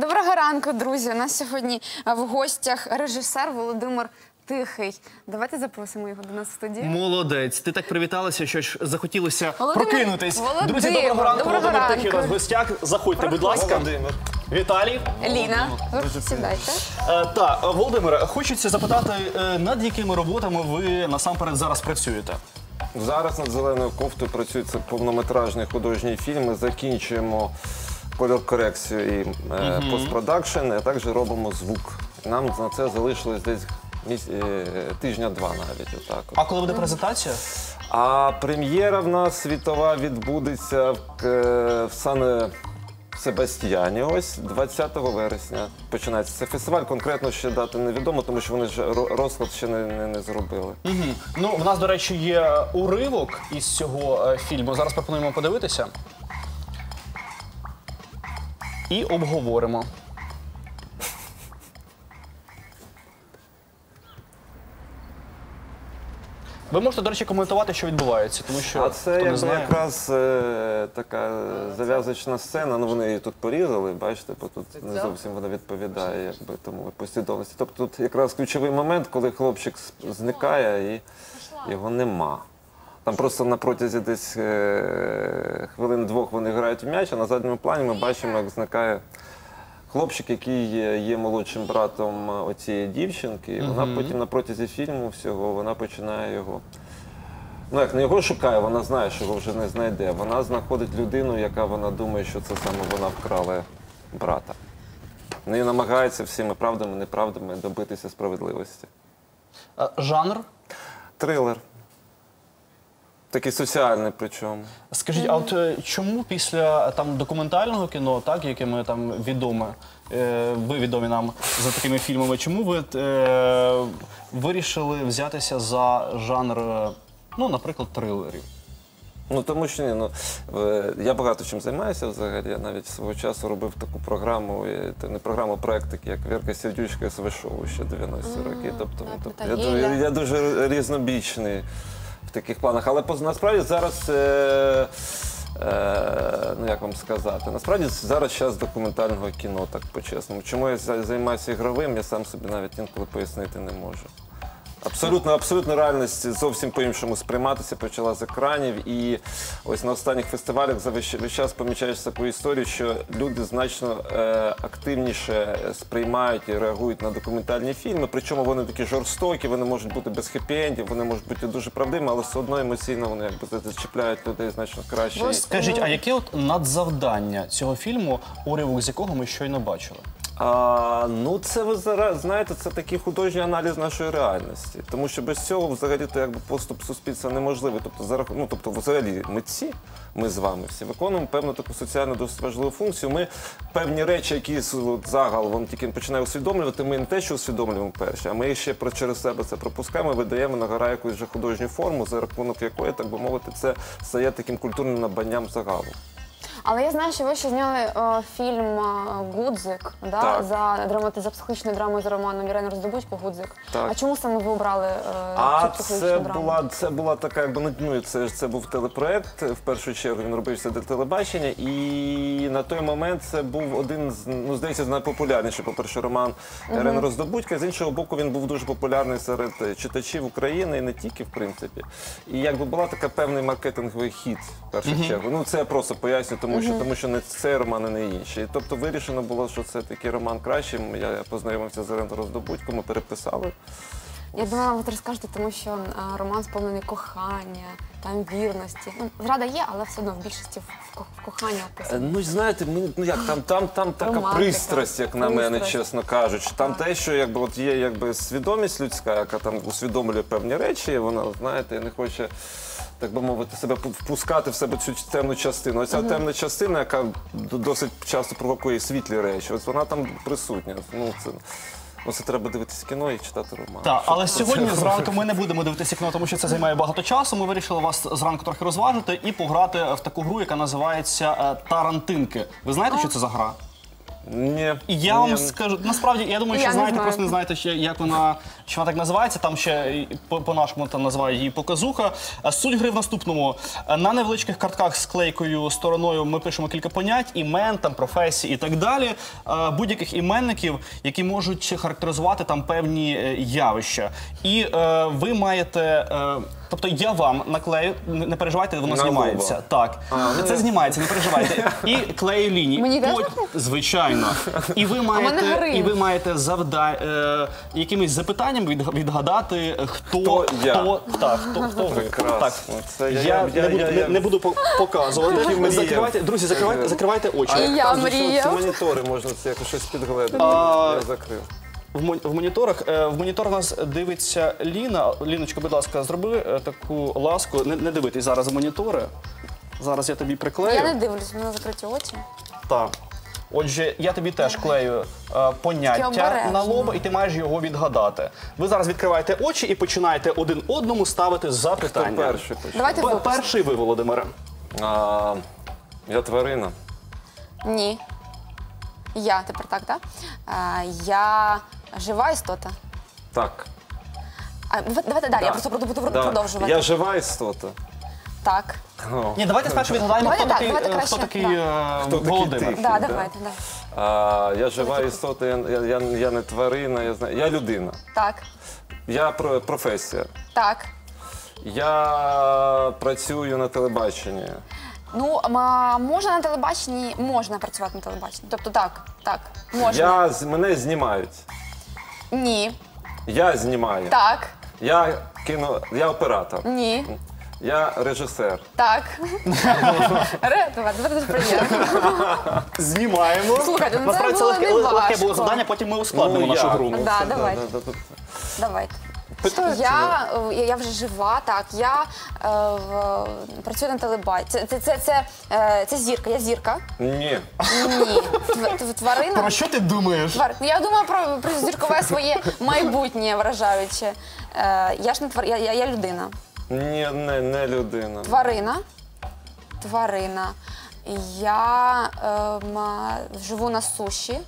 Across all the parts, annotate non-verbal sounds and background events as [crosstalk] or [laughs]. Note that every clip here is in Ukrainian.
Доброго ранку, друзі. У нас сьогодні в гостях режисер Володимир Тихий. Давайте запросимо його до нас в студію. Молодець, ти так привіталася, що ж захотілося Володимир, прокинутись. Володимир, Друзі, доброго ранку. доброго Володимир ранку. Тихий у нас в гостях. Заходьте, будь ласка. Володимир. Віталій. Ліна, сідайте. Е, та, е, Володимире, хочеться запитати, е, над якими роботами ви насамперед зараз працюєте? Зараз над зеленою кофтою працюється повнометражний художній фільм. Ми закінчуємо кольор-корекцію і е, постпродакшн, а також робимо звук. Нам на це залишилось десь міс... е, тижня-два навіть. Отак. от. А коли буде презентація? А прем'єра в нас світова відбудеться в, К- в Сан Себастьяні. Ось 20 вересня починається. Це фестиваль. Конкретно ще дати невідомо, тому що вони ж ро- розклад ще не, не, не зробили. Угу. Ну, в нас, до речі, є уривок із цього е, фільму. Зараз пропонуємо подивитися. І обговоримо. Ви можете, до речі, коментувати, що відбувається, тому що А це хто не якби знає. якраз е, така зав'язочна сцена. Ну вони її тут порізали, бачите, бо тут не зовсім вона відповідає, якби тому послідовності. Тобто тут якраз ключовий момент, коли хлопчик зникає і його нема. Там просто на протязі десь е, хвилин двох вони грають в м'яч, а на задньому плані ми бачимо, як зникає хлопчик, який є, є молодшим братом е, оцієї дівчинки. І вона потім на протязі фільму всього вона починає його. Ну, як не його шукає, вона знає, що його вже не знайде. Вона знаходить людину, яка вона думає, що це саме вона вкрала брата. Ну і намагається всіми правдами, неправдами добитися справедливості. Жанр. Трилер. Такий соціальний причому. Скажіть, а от е, чому після там документального кіно, так яке ми там відоме, е, ви відомі нам за такими фільмами, чому ви е, вирішили взятися за жанр, е, ну, наприклад, трилерів? Ну тому що ні, ну е, я багато чим займаюся взагалі. Я навіть свого часу робив таку програму, е, та не програму, а проект такий, як Вірка Сердючка СВ шоу ще 90-ті роки. Тобто, ну, тобто я, ду- я дуже різнобічний таких планах. Але насправді зараз. Е, Е, ну як вам сказати, насправді зараз час документального кіно, так по-чесному. Чому я займаюся ігровим, я сам собі навіть інколи пояснити не можу. Абсолютно, абсолютно реальність зовсім по-іншому сприйматися почала з екранів. І ось на останніх фестивалях за весь весь час помічаєш таку історію, що люди значно е, активніше сприймають і реагують на документальні фільми. Причому вони такі жорстокі, вони можуть бути без хеппі-ендів, вони можуть бути дуже правдивими, але все одно емоційно вони якби зачіпляють людей значно краще. Скажіть, а яке от надзавдання цього фільму, уривок з якого ми щойно бачили? А, ну, це ви зара- знаєте, це такий художній аналіз нашої реальності. Тому що без цього взагалі то якби поступ суспільства неможливий. Тобто, за раху- ну, тобто, взагалі, митці, ми з вами всі виконуємо певну таку соціально досить важливу функцію. Ми певні речі, які от, загал він тільки починає усвідомлювати. Ми не те, що усвідомлюємо перші, а ми ще про через себе це пропускаємо, видаємо на гора якусь вже художню форму, за рахунок якої, так би мовити, це стає таким культурним набанням загалу. Але я знаю, що ви ще зняли е, фільм е, Гудзик да? Так. за драмати за психологічною драмою за романом Ірини Роздобудько Гудзик. Так. А чому саме ви обрали е, А цю психологічну це драму? була це була така, якби ну, ну це ж це був телепроект. В першу чергу він робився для телебачення, і на той момент це був один з ну здається з найпопулярніших. По перше, роман Ірини Роздобудька. З іншого боку, він був дуже популярний серед читачів України і не тільки, в принципі. І якби була така певний маркетинговий хід в першу чергу. Ну це я просто поясню, тому що тому що не цей роман, і не інші. Тобто вирішено було, що це такий роман кращий. Я познайомився з Іриною Роздобудько, ми переписали. Я думала, ви розкажете, тому що е, роман сповнений кохання, там вірності. Ну, зрада є, але все одно в більшості в, ко- в кохання Е, описано. Ну знаєте, мені ну як там, там, там така Романтика, пристрасть, як на мене, чесно кажучи. Там те, що якби от є якби свідомість людська, яка там усвідомлює певні речі, і вона, знаєте, не хоче. Так би мовити, себе пу- впускати в себе цю темну частину. Оця темна частина, яка досить часто провокує світлі речі, ось вона там присутня. Ну це, ну, це треба дивитися кіно і читати роман. Так, але це- сьогодні зранку ми не будемо дивитися кіно, тому що це займає багато часу. Ми вирішили вас зранку трохи розважити і пограти в таку гру, яка називається е, Тарантинки. Ви знаєте, що це за гра? Ні. Я вам скажу, насправді, я думаю, Я що не знаєте, знаю. просто не знаєте, ще, як вона, що вона так називається. Там ще і по- по-нашому там називають її показуха. А Суть гри в наступному. Е, На невеличких картках з клейкою стороною ми пишемо кілька понять, імен, там, професій і так далі. Е, Будь-яких іменників, які можуть характеризувати там певні е, явища. І е, ви маєте. е, Тобто я вам наклею, не переживайте, воно На знімається. лоба. Так, це знімається, не переживайте. [laughs] І клею лінії. Мені теж Пот- Звичайно. І ви мене маєте, і ви маєте завда... е, якимись запитанням від- відгадати, хто, Хто я? хто, так, хто, хто ви. Прекрасно. Так. Це я, я- я- не, буду, я- не, не буду по- показувати. Такі. Закривайте, друзі, закривайте, закривайте очі. І я мріяв. Це монітори можна це якось щось підгледати. А, Я закрив. В, моніторах е, в монітор нас дивиться Ліна. Ліночка, будь ласка, зроби е, таку ласку. Не, не дивитись зараз в монітори. Зараз я тобі приклею. Я не дивлюсь, в мене закриті очі. Так. Отже, я тобі теж клею е, поняття на лоба, і ти маєш його відгадати. Ви зараз відкриваєте очі і починаєте один одному ставити Хто запитання. перший почне? Давайте Пе- ви. Перший ви, Володимире. А, Я тварина. Ні. Я тепер так, так? Я жива істота. Так. А, ви- давайте далі, я просто буду, буду Да. продовжувати. Я жива істота. Так. О. Ні, давайте спершу відгадаємо, Давайте хто так, такий, давайте е, краще, хто такий да. е, Хто такий Володимир. ти? Да, Да. давайте, да. А, я жива істота, я, я, я, я не тварина, я знаю. Я людина. Так. Я про, професія. Так. Я працюю на телебаченні. Ну, ма- можна на телебаченні, можна працювати на телебаченні. Тобто так, так, можна. Я, з- мене знімають. Ні. Я знімаю. Так. Я кіно, я оператор. Ні. Я режисер. Так. Ре, давай, це дуже приємно. Знімаємо. Слухайте, ну це Насправді це було легке, не легке було завдання, потім ми ускладнимо нашу як? гру. Ну, Да, давайте. да, да, да. Давайте. Я, е, я вже жива, так. Я е, в- працюю на телебаченні. Це, це, це, це, е, це зірка, я зірка. Ні. Ні. Тв- тв- Тварина. Про що ти думаєш? Твар... Я думаю про, про зіркове своє майбутнє вражаюче. Е, я ж не твар... я, я, я людина. Ні, не, не людина. Тварина. Тварина. Я ем, а, живу на суші.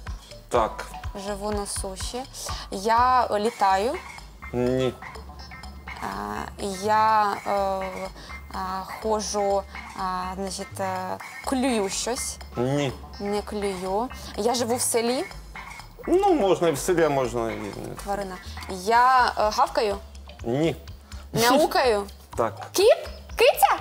Так. Живу на суші. Я е, літаю. Ні. Я е, е, ходжу, е, значить, е, клюю щось. Ні. Не клюю. Я живу в селі. Ну, можна і в селі, а можна і не. Тварина. Я е, гавкаю, Ні. мяукаю. Так. Кіт? Киця?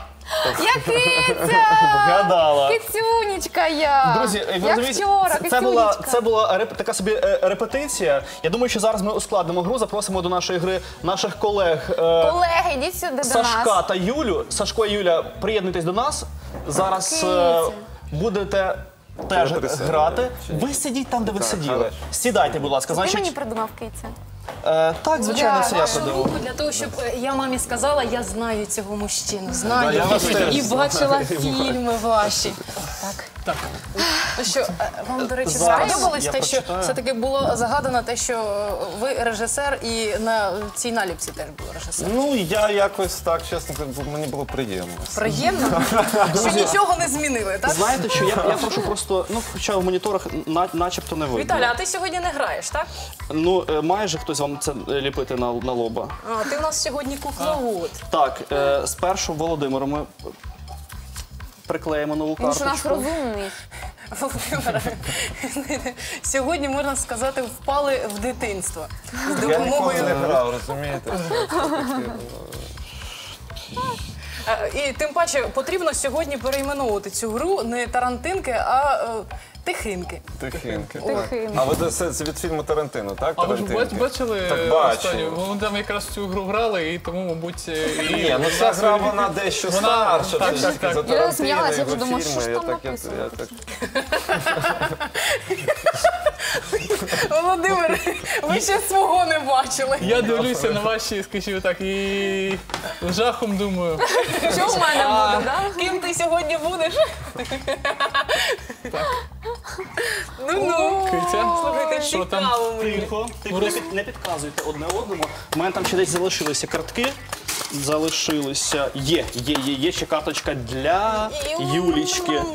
Я киця! Вгадала. Кицюнічка я! Друзі, ви як розумієте, вчора, це, це була кицюнічка. це була реп- така собі е, репетиція. Я думаю, що зараз ми ускладнимо гру. Запросимо до нашої гри наших колег е, Колеги, йдіть сюди до Сашка нас. та Юлю. Сашко і Юля, приєднуйтесь до нас. Зараз Киця. е, будете теж Треба грати. чи ні? Ви сидіть там, де ви Так, сиділи. хорошо. Сідайте, будь ласка. Ти мені Значить, придумав киця. Е, так, звичайно, це я Вашу придумав. руку для того, щоб е, я мамі сказала, я знаю цього мужчину, знаю я вас теж і знаю. бачила фільми ваші. Так. Так. Ну Що е, вам, до речі, Зараз сподобалось я те, що прочитаю. все таки було загадано те, що ви режисер, і на цій наліпці теж був режисер. Ну, я якось так, чесно, кажучи, мені було приємно. Приємно, [laughs] що нічого не змінили, так? Знаєте, що я, я прошу просто, ну, хоча в моніторах на, начебто не видно. Віталя, а ти сьогодні не граєш, так? Ну, е, майже хтось вам це е, ліпити на, на лоба. А, ти у нас сьогодні кукловод. Так, е, спершу Володимиру ми приклеїмо нову Він що наш карточку. розумний. Володимире, [laughs] сьогодні можна сказати, впали в дитинство з Я ніколи допомогою не грав, розумієте? Е, І тим паче потрібно сьогодні перейменовувати цю гру не тарантинки, а е, тихинки. Тихинки. Тихинки. А ви це це від фільму Тарантино, так? А ви ж бач- Тарантинки? бачили Так останню? Вони там якраз цю гру грали, і тому, мабуть, е, і Ні, ну ця гра вона дещо Вона- старша. так, так. за Я Тарантино, засміялася, я його вже фільми, що ж я там так- я- написано? я так- [laughs] Володимир, ви ще свого не бачили. Я дивлюся на ваші, скажімо так, і з жахом думаю. Що в мене буде, так? Ким ти сьогодні будеш? Ну ну. Слухайте, Що там? цікаво мені. Тихо, тихо, не, під- не підказуйте одне одному. У мене там ще десь залишилися картки. Залишилися. Є, є, є, є ще карточка для Юлічки. М,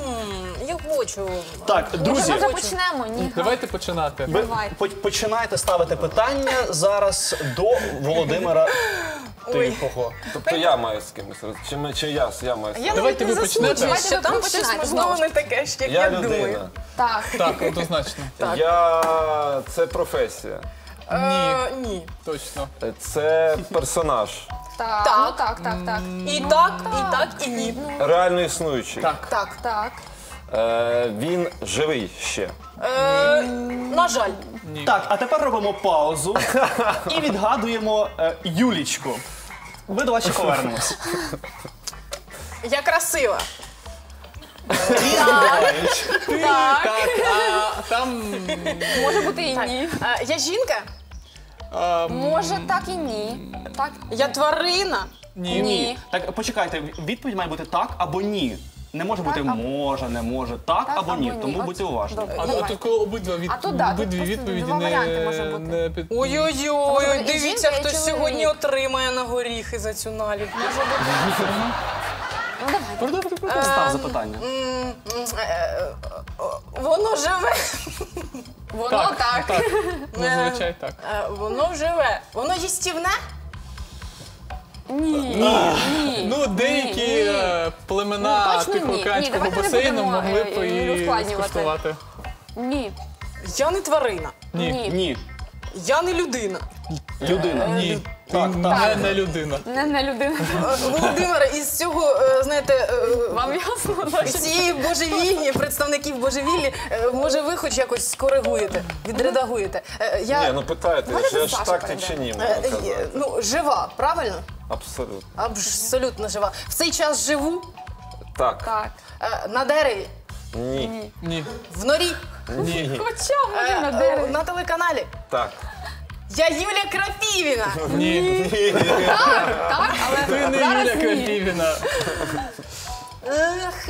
Яку хочу. Так, Може, друзі, ми почнемо? Ні. Давайте починати. ви Давайте. по- починаєте ставити питання зараз до Володимира Тихого. Тобто я маю з кимось роз- чи, ми- чи я, я маю з Я Давайте навіть не ви почнете. засуджую, що Давайте ви там щось можливо знову ж не таке, ж, як Я я, людина. думаю. Так. Так, однозначно. [laughs] Я це професія. Е, ні. Точно. Це персонаж. Так, Так. ну так, так, так. І так, і так, і ні. Реально існуючий. Так. Так. Так. Е, він живий ще. Е, на жаль. Так, а тепер робимо паузу [laughs] і відгадуємо е, Юлічку. Ви до вас ще повернемось. [laughs] Я красива. Так, а там Може бути і ні. Е, я жінка? Може так і ні. Так. Я тварина. ні. Ні. Так, почекайте, відповідь має бути так або ні. Не може бути або- може, не може, так, Так або ні. або ні. Тому От, будьте уважні. добре. А, а Давай. тут коли обидва від А тут, да, тут обидві просто відповіді два варіанти може не, бути. не під Може Ой-ой-ой, і дивіться, жінка, і хтось чоловік. сьогодні отримає на горіхи за цю наліпку. Ну давай. Продовжуйте, продовжуйте. Став запитання. М, м, е, е, Воно живе. Воно так, так. так. Зазвичай так. Е, Воно живе. Воно їстівне? Ні. Ні. Ну, деякі ні. е, племена Ну, точно ні. Ні, Тихоокеанського давайте не басейну будемо, могли е, б і ускладнювати. скуштувати. Ні. Я не тварина. Ні. Ні. Ні. Я не людина. Людина. Ні. Ти Так, не, не людина. Не не людина. Е, Володимире, із цього, е, знаєте, е, Вам ясно? цієї божевільні, представників божевіллі, е, може ви хоч якось скоригуєте, відредагуєте. Е, Я Ні, ну питайте, Давайте чи ж так ти перейдемо. чи ні, е, е, казати. ну, жива, правильно? Абсолютно. Абсолютно жива. В цей час живу Так. Так. е, на дереві, Ні. Ні. в норі, Ні. Хоча е, може на е, дереві. на телеканалі. Так. Я Юля Крапівіна. Ні. [laughs] Так, але Ти не зараз Юля ні. Крапівіна. Ех,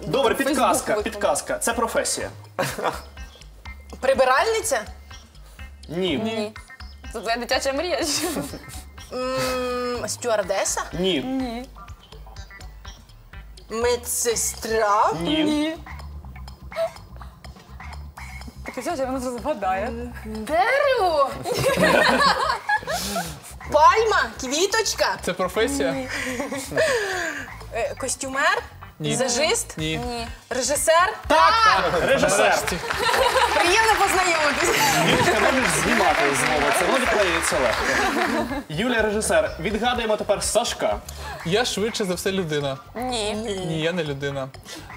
Добре, підказка, підказка. Це професія. Прибиральниця? Ні. Ні. Це твоя дитяча мрія. М, Стюардеса? Ні. Ні. Медсестра? Ні. Так дитяча, вона зразу згадає. Дерево? Пальма? Квіточка? Це професія? Е, Костюмер? Ні. Візажист? Ні. Ні. Режисер? Режисер. Приємно познайомитись. Юлічка, можеш знімати знову. Це воно відклеюється легко. Юлія режисер. Відгадуємо тепер Сашка. Я швидше за все людина. Ні. Ні, я не людина.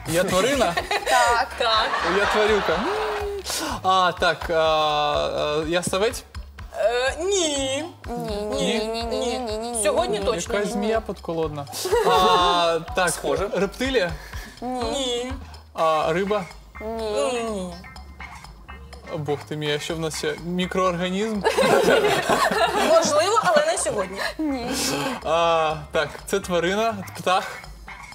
Я тварина? Так. Так. Я тварюка. А, так, а, а, я савець? Е, ні. Ні, ні, ні, ні, ні, ні, ні, ні. Сьогодні точно Якась змія подколодна. [laughs] А, так, Схоже. рептилія? Ні. А, риба? Ні. О, Бог ти мій, а що в нас ще? Мікроорганізм? [laughs] Можливо, але не сьогодні. А, так, це тварина, птах.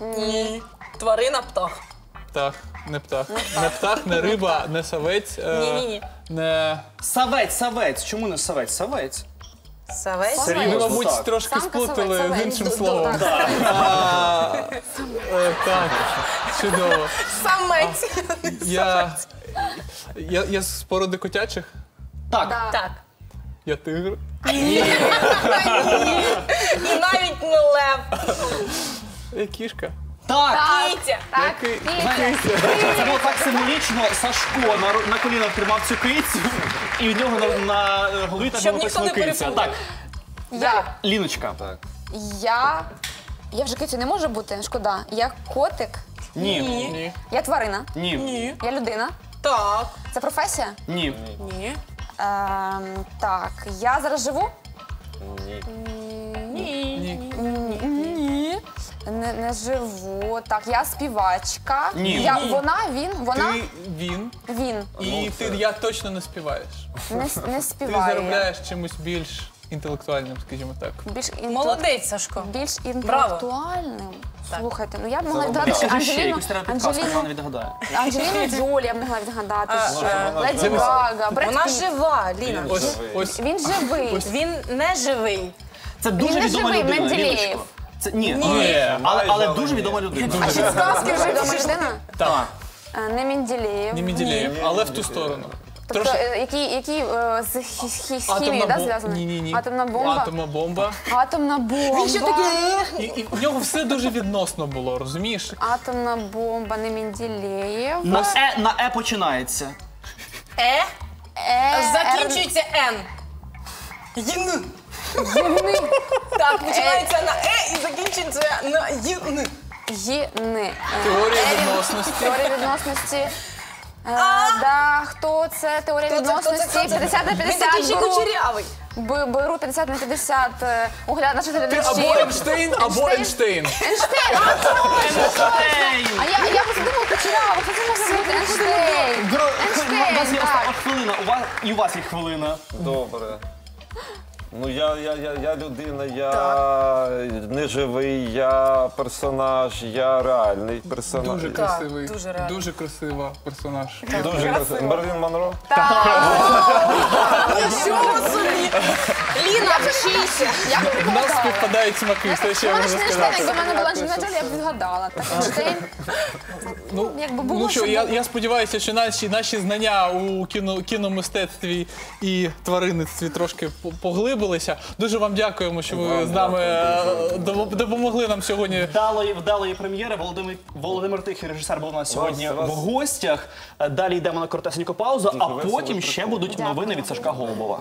Ні. Тварина птах. Птах, не птах. Не птах, не риба, не савець. е, Ні-ні-ні. Не. Савець, савець. Чому не савець? Савець. Савець? Ви, Серйозно, мабуть, так. трошки Самка сплутали савець, з іншим словом. так. А, е, Так, чудово. Самець. Я, я, я з породи котячих. Так. Так. Я тигр. І навіть не лев. Я кішка. Так. Кітя. Так. Кітя. Це було так символічно. Сашко на, на колінах тримав цю кицю, і в нього на, на голові так Щоб було ніхто написано не киця. переплутав. Так, Я. Ліночка. Так. Я. Я вже кицю не можу бути, шкода. Я котик. Ні. Ні. Ні. Я тварина. Ні. Ні. Я людина. Так. Це професія? Ні. Ні. Ем, так, я зараз живу? Ні. Ні. Ні. Не, не живу. Так, я співачка. Ні. Я, Ні. Вона, він, вона, Ти він. він. І ти я точно не співаєш. Не, с- [laughs] не Ти співає. заробляєш чимось більш інтелектуальним, скажімо так. Більш, інтелект- Молодець, Сашко. більш інтелектуальним. Слухайте, ну я б могла відгадати Скажи ще, Анджеліну, якусь треба підказку, Анджеліну, вона відгадає. Анджеліну Джолі я б могла відгадати. А, ще. е, Леді жива. Гага, Бред Вона Піт. жива, Ліна. Ось, ось Він живий. Він не живий. Це дуже Він не відома живий, людина. Менделєєв. Ліночко. Це ні, Ні. але, але дуже відома людина. А ще сказки вже відома людина? Так, Е, Не Менділеєв. не Менделєєв, але в ту сторону. Тобто, Трошки е, який, який е, з хі- хі- з хімією да, бом- зв'язаний? Ні, ні, ні. Атомна бомба. Атомна бомба. Атомна бомба. І, і в нього все дуже відносно було, розумієш? Атомна бомба, не Менділеєв. На е, на е починається. Е Е, закінчується Н. Їн. Єни. Так, починається на Е і закінчується на Їн. Єни. Е, Теорія відносності. Теорія відносності. Е, да, хто це? Теорія Хто це, хто це, відносності. хто це? 50 на Він 50 такий ще беру. кучерявий. Б- Беру 50 на 50 е, огляд наших Ти глядачів. або Ейнштейн, або Ейнштейн. Ейнштейн, а точно! А я, я просто думала, кучерява, хто це може бути? Ейнштейн. У вас є так. остання хвилина, у вас і у вас є хвилина. Добре. Ну я, я, я, я людина, я не живий, я персонаж, я реальний персонаж. Дуже красивий. дуже реально. Дуже красива персонаж. Дуже красивий. Мерлін Монро? Нічого собі! Ліна, вчися! Я б У нас відгадала. співпадають смаки, все що я можу ж не сказати. якби в мене була Анджеліна Джолі, я б відгадала. Так, Ейнштейн, Ну, якби було, ну що, щоб я, було. я сподіваюся, що наші, наші знання у кіно, кіномистецтві і тваринництві трошки по- поглибилися. Дуже вам дякуємо, що ви з нами е, допомогли нам сьогодні. Вдалої, вдалої прем'єри. Володимир, Володимир Тихий, режисер, був у нас сьогодні в гостях. Е, Далі йдемо на коротесеньку паузу, а потім ще будуть новини від Сашка Голубова.